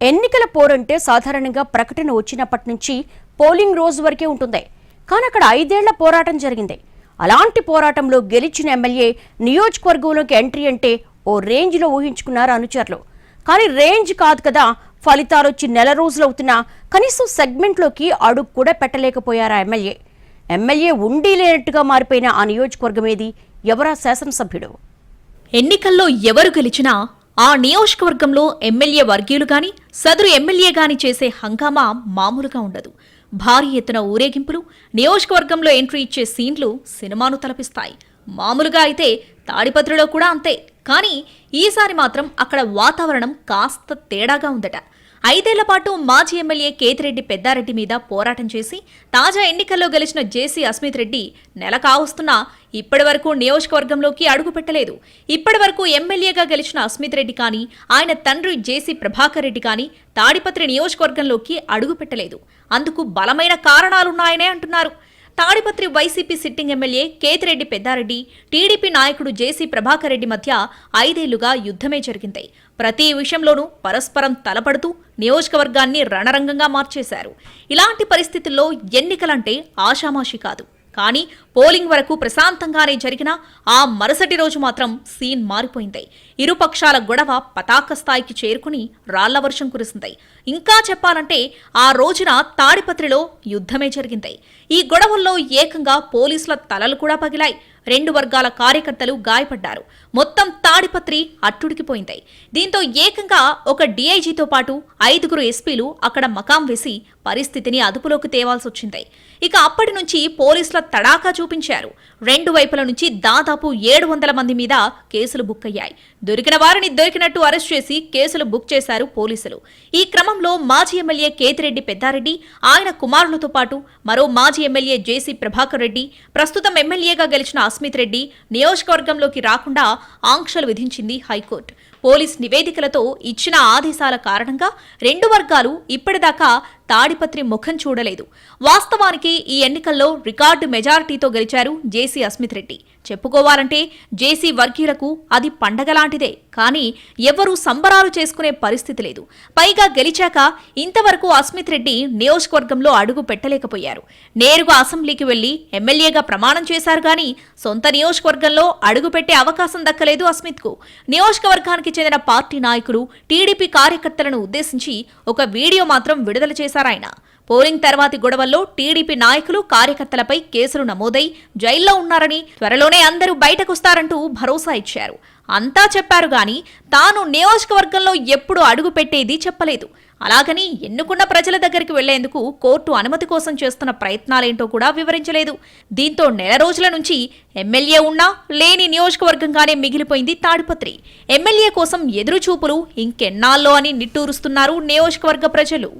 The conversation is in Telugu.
ఎన్నికల పోరంటే సాధారణంగా ప్రకటన వచ్చినప్పటి నుంచి పోలింగ్ రోజు వరకే ఉంటుంది. కానీ అక్కడ ఐదేళ్ళ పోరాటం జరిగింది. అలాంటి పోరాటంలో గెలిచిన ఎమ్మెల్యే నియోజకవర్గంలోకి ఎంట్రీ అంటే ఓ రేంజ్లో ఊహించుకున్నారు అనుచరులు. కానీ రేంజ్ కాదు కదా ఫలితాలు వచ్చి నెల రోజులవుతున్నా కనీసం సెగ్మెంట్లోకి అడుగు కూడా పెట్టలేకపోయారా ఎమ్మెల్యే? ఎమ్మెల్యే ఉండి లేనట్టుగా మారిపోయిన ఆ నియోజకవర్గం ఏది ఎవరా శాసనసభ్యుడు? ఎన్నికల్లో ఎవరు గెలిచినా ఆ నియోజకవర్గంలో ఎమ్మెల్యే వర్గీయులు గాని సదరు ఎమ్మెల్యే గాని చేసే హంగామా మామూలుగా ఉండదు. భారీ ఎత్తున ఊరేగింపులు నియోజకవర్గంలో ఎంట్రీ ఇచ్చే సీన్లు సినిమాను తలపిస్తాయి. మామూలుగా అయితే తాడిపత్రిలో కూడా అంతే. కానీ ఈసారి మాత్రం అక్కడ వాతావరణం కాస్త తేడాగా ఉందట. ఐదేళ్ళ పాటు మాజీ ఎమ్మెల్యే కేతిరెడ్డి పెద్దారెడ్డి మీద పోరాటం చేసి తాజా ఎన్నికల్లో గెలిచిన జేసీ అస్మిత్ రెడ్డి నెల కావస్తున్నా ఇప్పటి వరకు నియోజకవర్గంలోకి అడుగు పెట్టలేదు. ఇప్పటి వరకు ఎమ్మెల్యేగా గెలిచిన అస్మిత్ రెడ్డి కానీ ఆయన తండ్రి జేసీ ప్రభాకర్ రెడ్డి కానీ తాడిపత్రి నియోజకవర్గంలోకి అడుగు పెట్టలేదు. అందుకు బలమైన కారణాలున్నాయనే అంటున్నారు. Tadipatri YCP sitting MLA Kethireddy Peddareddy TDP నాయకుడు జేసీ ప్రభాకర్ రెడ్డి మధ్య ఐదేళ్ళుగా యుద్ధమే జరిగింది. ప్రతి విషయంలోనూ పరస్పరం తలపడుతూ నియోజకవర్గాన్ని రణరంగంగా మార్చేశారు. ఇలాంటి పరిస్థితుల్లో ఎన్నికలంటే ఆషామాషి కాదు. కానీ పోలింగ్ వరకు ప్రశాంతంగానే జరిగినా ఆ మరుసటి రోజు మాత్రం సీన్ మారిపోయింది. ఇరుపక్షాల గొడవ పతాక స్థాయికి చేరుకుని రాళ్ళ వర్షం కురిసింది. ఇంకా చెప్పాలంటే ఆ రోజున తాడిపత్రిలో యుద్ధమే జరిగింది. ఈ గొడవల్లో ఏకంగా పోలీసుల తలలు కూడా పగిలాయి. రెండు వర్గాల కార్యకర్తలు గాయపడ్డారు. మొత్తం తాడిపత్రి అట్టుడికిపోయింది. దీంతో ఏకంగా ఒక డీఐజీతో పాటు ఐదుగురు ఎస్పీలు అక్కడ మకాం వేసి పరిస్థితిని అదుపులోకి తేవాల్సి వచ్చింది ఇక అప్పటి నుంచి పోలీసుల తడాకా చూపించారు. రెండు వైపుల నుంచి దాదాపు ఏడు వందల మంది మీద కేసులు బుక్ అయ్యాయి దొరికిన వారిని దొరికినట్టు అరెస్ట్ చేసి కేసులు బుక్ చేశారు పోలీసులు. ఈ క్రమంలో మాజీ ఎమ్మెల్యే కేతిరెడ్డి పెద్దారెడ్డి ఆయన కుమారులతో పాటు మరో మాజీ ఎమ్మెల్యే జేసీ ప్రభాకర్ రెడ్డి ప్రస్తుతం ఎమ్మెల్యేగా గెలిచిన అస్మిత్ రెడ్డి నియోజకవర్గంలోకి రాకుండా ఆంక్షలు విధించింది హైకోర్టు. పోలీస్ నివేదికలతో ఇచ్చిన ఆదేశాల కారణంగా రెండు వర్గాలు ఇప్పటిదాకా తాడిపత్రి ముఖం చూడలేదు. వాస్తవానికి ఈ ఎన్నికల్లో రికార్డు మెజారిటీతో గెలిచారు జేసీ అస్మిత్ రెడ్డి. చెప్పుకోవాలంటే జేసీ వర్గీయులకు అది పండగ లాంటిదే. కానీ ఎవ్వరూ సంబరాలు చేసుకునే పరిస్థితి లేదు. పైగా గెలిచాక ఇంతవరకు అస్మిత్ రెడ్డి నియోజకవర్గంలో అడుగు పెట్టలేకపోయారు. నేరుగా అసెంబ్లీకి వెళ్ళి ఎమ్మెల్యేగా ప్రమాణం చేశారు గాని సొంత నియోజకవర్గంలో అడుగు పెట్టే అవకాశం దక్కలేదు అస్మిత్కు. నియోజకవర్గానికి చెందిన పార్టీ నాయకులు టీడీపీ కార్యకర్తలను ఉద్దేశించి ఒక వీడియో మాత్రం విడుదల చేశారాయన పోలింగ్ తర్వాతి గొడవల్లో టీడీపీ నాయకులు కార్యకర్తలపై కేసులు నమోదై జైల్లో ఉన్నారని త్వరలోనే అందరూ బయటకొస్తారంటూ భరోసా ఇచ్చారు. అంతా చెప్పారు గాని తాను నియోజకవర్గంలో ఎప్పుడు అడుగు పెట్టేది చెప్పలేదు. అలాగని ఎన్నుకున్న ప్రజల దగ్గరికి వెళ్ళేందుకు కోర్టు అనుమతి కోసం చేస్తున్న ప్రయత్నాలేంటో కూడా వివరించలేదు. దీంతో నెల రోజుల నుంచి ఎమ్మెల్యే ఉన్నా లేని నియోజకవర్గంగానే మిగిలిపోయింది తాడిపత్రి. ఎమ్మెల్యే కోసం ఎదురుచూపులు ఇంకెన్నాళ్ళో అని నిట్టూరుస్తున్నారు నియోజకవర్గ ప్రజలు.